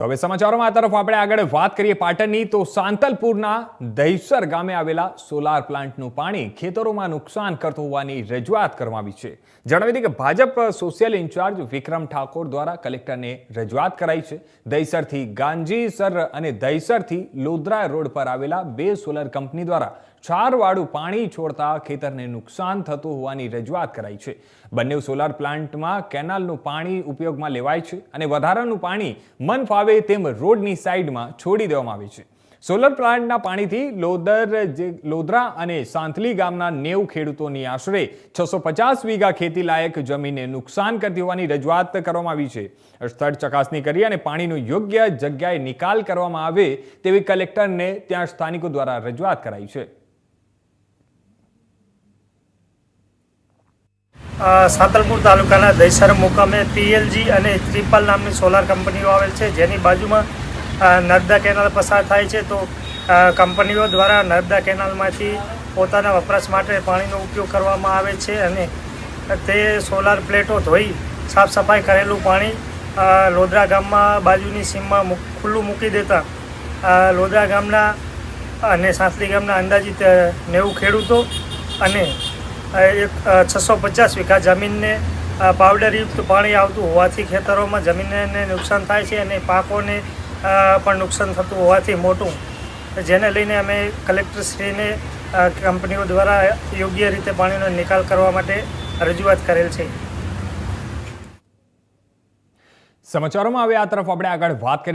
તો હવે સમાચારોમાં તરફ આપણે આગળ વાત કરીએ પાટણની. તો સાંતલપુરના દહીસર ગામે આવેલા સોલાર પ્લાન્ટનું પાણી ખેતરોમાં નુકસાન કરતું હોવાની રજૂઆત કરવામાં આવી છે. જણાવી દઈએ કે ભાજપ સોશિયલ ઇન્ચાર્જ વિક્રમ ઠાકોર દ્વારા કલેક્ટરને રજૂઆત કરાઈ છે. દહીસરથી ગાંજીસર અને દહીસરથી લોદરા રોડ પર આવેલા બે સોલર કંપની દ્વારા છારવાળું પાણી છોડતા ખેતરને નુકસાન થતું હોવાની રજૂઆત કરાઈ છે. બંને સોલાર પ્લાન્ટમાં કેનાલનું પાણી ઉપયોગમાં લેવાય છે અને વધારાનું પાણી મન ફાવે તેમ રોડની સાઈડમાં છોડી દેવામાં આવે છે. સોલર પ્લાન્ટના પાણીથી લોદર જે લોધરા અને સાંથલી ગામના નેવ ખેડૂતોની આશરે છસો પચાસ વીઘા ખેતી લાયક જમીનને નુકસાન કરતી હોવાની રજૂઆત કરવામાં આવી છે. સ્થળ ચકાસણી કરી અને પાણીનો યોગ્ય જગ્યાએ નિકાલ કરવામાં આવે તેવી કલેક્ટરને ત્યાં સ્થાનિકો દ્વારા રજૂઆત કરાઈ છે. સાંતલપુર તાલુકાના દહીસર મુકામે પીએલજી અને ત્રિપલ નામની સોલાર કંપનીઓ આવેલ છે. જેની બાજુમાં નર્મદા કેનાલ પસાર થાય છે તો કંપનીઓ દ્વારા નર્મદા કેનાલમાંથી પોતાના વપરાશ માટે પાણીનો ઉપયોગ કરવામાં આવે છે અને તે સોલાર પ્લેટો ધોઈ સાફ સફાઈ કરેલું પાણી લોદરા ગામમાં બાજુની સીમમાં ખુલ્લું મૂકી દેતા લોદરા ગામના અને સાંસલી ગામના અંદાજિત નેવું ખેડૂતો અને એક છસો પચાસ વીઘા જમીનને પાવડરયુક્ત પાણી આવતું હોવાથી ખેતરોમાં જમીનને નુકસાન થાય છે અને પાકોને પણ નુકસાન થતું હોવાથી મોટું. જેને લઈને અમે કલેક્ટરશ્રીને કંપનીઓ દ્વારા યોગ્ય રીતે પાણીનો નિકાલ કરવા માટે રજૂઆત કરેલ છે. સમાચારોમાં હવે આ તરફ આપણે આગળ વાત કરીએ.